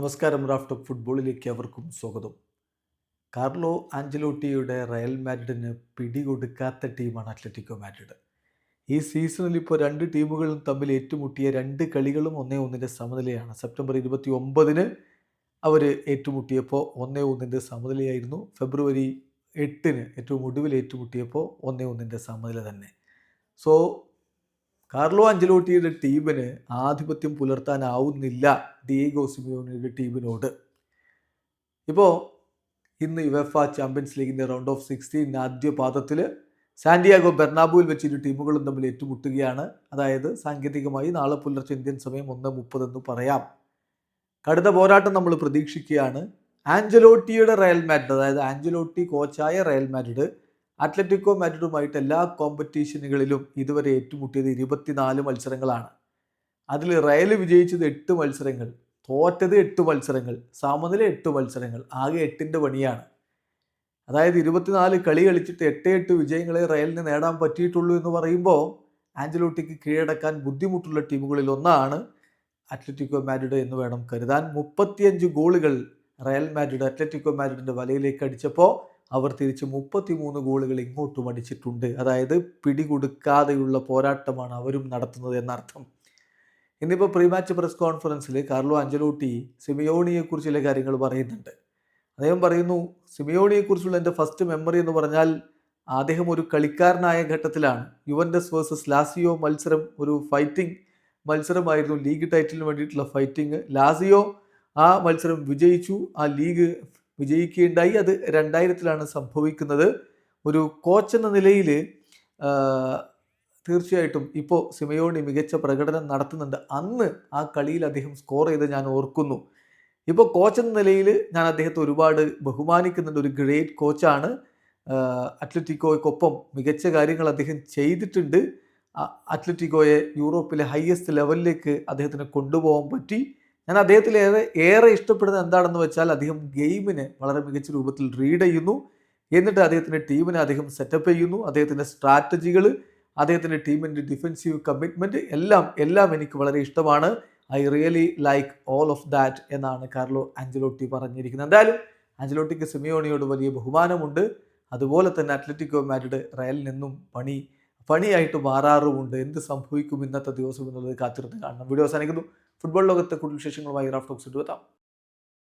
നമസ്കാരം raft of ഫുട്ബോളിലേക്ക് അവർക്കും സ്വാഗതം. കാർലോ ആഞ്ചലോട്ടിയുടെ റയൽ മാഡ്രിഡിന് പിടികൊടുക്കാത്ത ടീമാണ് അത്ലറ്റിക്കോ മാഡ്രിഡ്. ഈ സീസണിൽ ഇപ്പോൾ രണ്ട് ടീമുകളും തമ്മിൽ ഏറ്റുമുട്ടിയ രണ്ട് കളികളും ഒന്നേ ഒന്നിന്റെ സമനിലയാണ്. സെപ്റ്റംബർ ഇരുപത്തി ഒമ്പതിന് അവർ ഏറ്റുമുട്ടിയപ്പോൾ ഒന്നേ ഒന്നിന്റെ സമനിലയായിരുന്നു. ഫെബ്രുവരി എട്ടിന് ഏറ്റവും ഒടുവിൽ ഏറ്റുമുട്ടിയപ്പോൾ ഒന്നേ ഒന്നിന്റെ സമനില തന്നെ. സോ കാർലോ അഞ്ചലോട്ടിയുടെ ടീമിന് ആധിപത്യം പുലർത്താനാവുന്നില്ല ഡിയേഗോ സിമിയോണിയുടെ ടീമിനോട്. ഇപ്പോൾ ഇന്ന് യുവഫ ചാമ്പ്യൻസ് ലീഗിന്റെ റൗണ്ട് ഓഫ് സിക്സ്റ്റീൻ ആദ്യ പാദത്തിൽ സാന്റിയാഗോ ബെർണാബുവിൽ വെച്ച് ഇരു ടീമുകളും തമ്മിൽ ഏറ്റുമുട്ടുകയാണ്. അതായത് സാങ്കേതികമായി നാളെ പുലർച്ചെ ഇന്ത്യൻ സമയം ഒന്ന് മുപ്പതെന്ന് പറയാം. കടുത്ത പോരാട്ടം നമ്മൾ പ്രതീക്ഷിക്കുകയാണ്. ആഞ്ചലോട്ടിയുടെ റയൽ മാഡ്രിഡ് അതായത് ആഞ്ചലോട്ടി കോച്ചായ റയൽ മാഡ്രിഡ് അത്ലറ്റിക്കോ മാഡ്രിഡുമായിട്ട് എല്ലാ കോമ്പറ്റീഷനുകളിലും ഇതുവരെ ഏറ്റുമുട്ടിയത് ഇരുപത്തിനാല് മത്സരങ്ങളാണ്. അതിൽ റയൽ വിജയിച്ചത് എട്ട് മത്സരങ്ങൾ തോറ്റത് എട്ട് മത്സരങ്ങൾ സമനില എട്ട് മത്സരങ്ങൾ ആകെ എട്ടിന്റെ പണിയാണ്. അതായത് ഇരുപത്തിനാല് കളി കളിച്ചിട്ട് എട്ട് എട്ട് വിജയങ്ങളെ റയലിന് നേടാൻ പറ്റിയിട്ടുള്ളൂ എന്ന് പറയുമ്പോൾ ആഞ്ചലോട്ടിക്ക് കീഴടക്കാൻ ബുദ്ധിമുട്ടുള്ള ടീമുകളിൽ ഒന്നാണ് അത്ലറ്റിക്കോ മാഡ്രിഡ് എന്ന് വേണം കരുതാൻ. മുപ്പത്തിയഞ്ച് ഗോളുകൾ റയൽ മാഡ്രിഡ് അത്ലറ്റിക്കോ മാഡ്രിഡിന്റെ വലയിലേക്ക് അടിച്ചപ്പോൾ അവർ തിരിച്ച് മുപ്പത്തിമൂന്ന് ഗോളുകൾ ഇങ്ങോട്ടും അടിച്ചിട്ടുണ്ട്. അതായത് പിടികൊടുക്കാതെയുള്ള പോരാട്ടമാണ് അവരും നടത്തുന്നത് എന്നർത്ഥം. ഇന്നിപ്പോൾ പ്രീ മാച്ച് പ്രസ് കോൺഫറൻസിൽ കാർലോ അഞ്ചലോട്ടി സിമിയോണിയെക്കുറിച്ച് ചില കാര്യങ്ങൾ പറയുന്നുണ്ട്. അദ്ദേഹം പറയുന്നു സിമിയോണിയെക്കുറിച്ചുള്ള എന്റെ ഫസ്റ്റ് മെമ്മറി എന്ന് പറഞ്ഞാൽ അദ്ദേഹം ഒരു കളിക്കാരനായ ഘട്ടത്തിലാണ്. യുവൻഡസ് വേഴ്സസ് ലാസിയോ മത്സരം ഒരു ഫൈറ്റിംഗ് മത്സരമായിരുന്നു. ലീഗ് ടൈറ്റിലിന് വേണ്ടിയിട്ടുള്ള ഫൈറ്റിംഗ് ലാസിയോ ആ മത്സരം വിജയിച്ചു. ആ ലീഗ് വിജയിക്കുകയുണ്ടായി അത് രണ്ടായിരത്തിലാണ് സംഭവിക്കുന്നത്. ഒരു കോച്ച് എന്ന നിലയിൽ തീർച്ചയായിട്ടും ഇപ്പോൾ സിമയോണി മികച്ച പ്രകടനം നടത്തുന്നുണ്ട്. അന്ന് ആ കളിയിൽ അദ്ദേഹം സ്കോർ ചെയ്ത് ഞാൻ ഓർക്കുന്നു. ഇപ്പോൾ കോച്ച് എന്ന നിലയിൽ ഞാൻ അദ്ദേഹത്തെ ഒരുപാട് ബഹുമാനിക്കുന്നുണ്ട്. ഒരു ഗ്രേറ്റ് കോച്ചാണ് അത്ലറ്റിക്കോയ്ക്കൊപ്പം മികച്ച കാര്യങ്ങൾ അദ്ദേഹം ചെയ്തിട്ടുണ്ട്. അത്ലറ്റിക്കോയെ യൂറോപ്പിലെ ഹയസ്റ്റ് ലെവലിലേക്ക് അദ്ദേഹത്തിന് കൊണ്ടുപോകാൻ പറ്റി. ഞാൻ അദ്ദേഹത്തിൽ ഏറെ ഏറെ ഇഷ്ടപ്പെടുന്നത് എന്താണെന്ന് വെച്ചാൽ അദ്ദേഹം ഗെയിമിനെ വളരെ മികച്ച രൂപത്തിൽ റീഡ് ചെയ്യുന്നു. എന്നിട്ട് അദ്ദേഹത്തിന്റെ ടീമിനെ അദ്ദേഹം സെറ്റപ്പ് ചെയ്യുന്നു. അദ്ദേഹത്തിന്റെ സ്ട്രാറ്റജികൾ അദ്ദേഹത്തിന്റെ ടീമിന്റെ ഡിഫൻസീവ് കമ്മിറ്റ്മെന്റ് എല്ലാം എല്ലാം എനിക്ക് വളരെ ഇഷ്ടമാണ്. I really like all of that എന്നാണ് കാർലോ ആഞ്ചലോട്ടി പറഞ്ഞിരിക്കുന്നത്. എന്തായാലും ആഞ്ചലോട്ടിക്ക് സിമിയോണിയോട് വലിയ ബഹുമാനമുണ്ട്. അതുപോലെ തന്നെ അത്ലറ്റിക്കോ മാഡ്രിഡ് റയലിൽ നിന്നും പണി പണിയായിട്ട് മാറാറുമുണ്ട് എന്ത് സംഭവിക്കും ഇന്നത്തെ ദിവസം എന്നുള്ളത് കാത്തിരുന്ന് കാണണം. വീഡിയോ അവസാനിക്കുന്നു. ഫുട്ബോൾ ലോകത്തെ കൂടുതൽ വിശേഷങ്ങളുമായി റാഫ് ടോക്സ് എത്താം.